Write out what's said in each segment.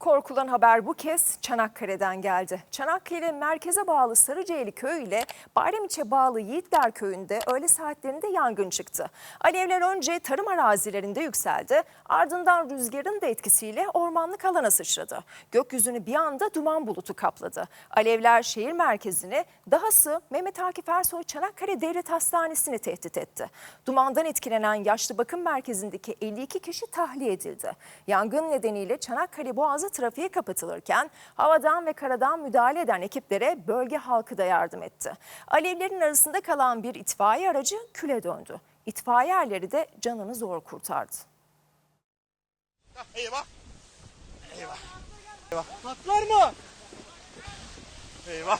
Korkulan haber bu kez Çanakkale'den geldi. Çanakkale merkeze bağlı Sarıceyli köyü ile Bayramiç'e bağlı Yiğitler köyünde öğle saatlerinde yangın çıktı. Alevler önce tarım arazilerinde yükseldi. Ardından rüzgarın da etkisiyle ormanlık alana sıçradı. Gökyüzünü bir anda duman bulutu kapladı. Alevler şehir merkezini dahası Mehmet Akif Ersoy Çanakkale Devlet Hastanesi'ni tehdit etti. Dumandan etkilenen yaşlı bakım merkezindeki 52 kişi tahliye edildi. Yangın nedeniyle Çanakkale Boğazı trafiğe kapatılırken havadan ve karadan müdahale eden ekiplere bölge halkı da yardım etti. Alevlerin arasında kalan bir itfaiye aracı küle döndü. İtfaiye erleri de canını zor kurtardı. Eyvah. Eyvah. Patlar mı? Eyvah.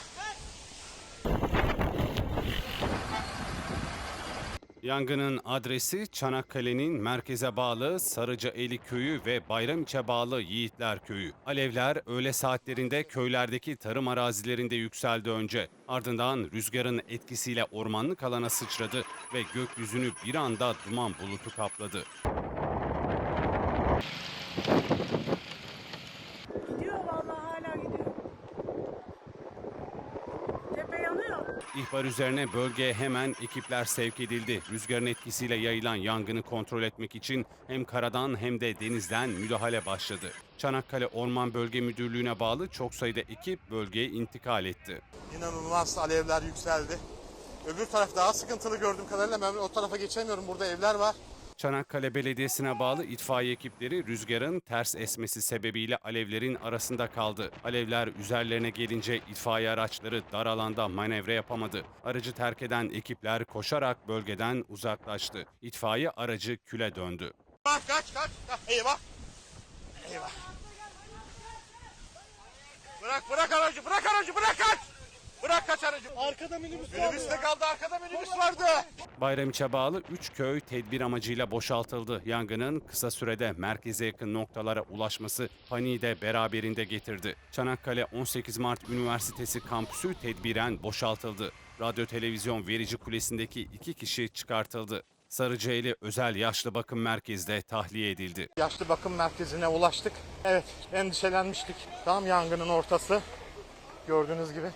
Yangının adresi Çanakkale'nin merkeze bağlı Sarıcaeli köyü ve Bayramiç'e bağlı Yiğitler köyü. Alevler öğle saatlerinde köylerdeki tarım arazilerinde yükseldi önce. Ardından rüzgarın etkisiyle ormanlık alana sıçradı ve gökyüzünü bir anda duman bulutu kapladı. İhbar üzerine bölgeye hemen ekipler sevk edildi. Rüzgarın etkisiyle yayılan yangını kontrol etmek için hem karadan hem de denizden müdahale başladı. Çanakkale Orman Bölge Müdürlüğü'ne bağlı çok sayıda ekip bölgeye intikal etti. İnanılmaz alevler yükseldi. Öbür taraf daha sıkıntılı gördüğüm kadarıyla ben o tarafa geçemiyorum. Burada evler var. Çanakkale Belediyesi'ne bağlı itfaiye ekipleri rüzgarın ters esmesi sebebiyle alevlerin arasında kaldı. Alevler üzerlerine gelince itfaiye araçları dar alanda manevra yapamadı. Aracı terk eden ekipler koşarak bölgeden uzaklaştı. İtfaiye aracı küle döndü. Kaç kaç kaç. kaç. Eyvah. Eyvah. Bırak bırak aracı bırak aracı bırak kaç. Bırak kaç aracı. Arkada minibüs Minibüs de kaldı arkada minibüs vardı. Bayramiç'e bağlı 3 köy tedbir amacıyla boşaltıldı. Yangının kısa sürede merkeze yakın noktalara ulaşması paniği de beraberinde getirdi. Çanakkale 18 Mart Üniversitesi kampüsü tedbiren boşaltıldı. Radyo televizyon verici kulesindeki iki kişi çıkartıldı. Sarıcaeli Özel Yaşlı Bakım Merkezi'de tahliye edildi. Yaşlı bakım merkezine ulaştık. Evet endişelenmiştik. Tam yangının ortası. Gördüğünüz gibi.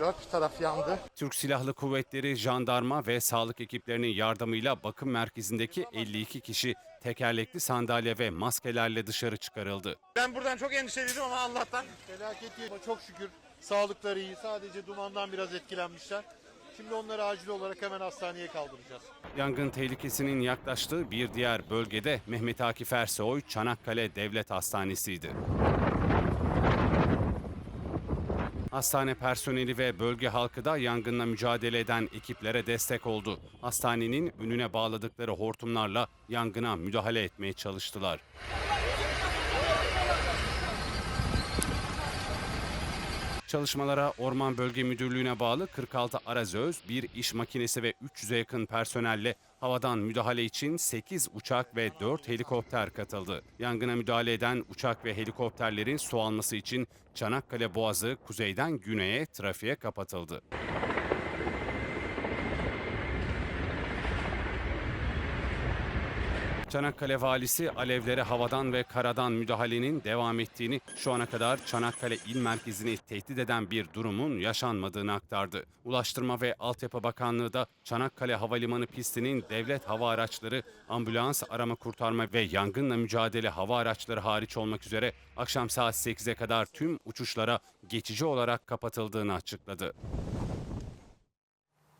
Dört taraf yandı. Türk Silahlı Kuvvetleri, jandarma ve sağlık ekiplerinin yardımıyla bakım merkezindeki 52 kişi tekerlekli sandalye ve maskelerle dışarı çıkarıldı. Ben buradan çok endişeliydim ama Allah'tan Felaket değil ama çok şükür sağlıkları iyi. Sadece dumandan biraz etkilenmişler. Şimdi onları acil olarak hemen hastaneye kaldıracağız. Yangın tehlikesinin yaklaştığı bir diğer bölgede Mehmet Akif Ersoy Çanakkale Devlet Hastanesi'ydi. Hastane personeli ve bölge halkı da yangınla mücadele eden ekiplere destek oldu. Hastanenin önüne bağladıkları hortumlarla yangına müdahale etmeye çalıştılar. Çalışmalara Orman Bölge Müdürlüğü'ne bağlı 46 arazöz, bir iş makinesi ve 300'e yakın personelle havadan müdahale için 8 uçak ve 4 helikopter katıldı. Yangına müdahale eden uçak ve helikopterlerin su alması için Çanakkale Boğazı kuzeyden güneye trafiğe kapatıldı. Çanakkale valisi alevlere havadan ve karadan müdahalenin devam ettiğini, şu ana kadar Çanakkale il merkezini tehdit eden bir durumun yaşanmadığını aktardı. Ulaştırma ve Altyapı Bakanlığı da Çanakkale Havalimanı pistinin devlet hava araçları, ambulans, arama kurtarma ve yangınla mücadele hava araçları hariç olmak üzere akşam saat 8'e kadar tüm uçuşlara geçici olarak kapatıldığını açıkladı.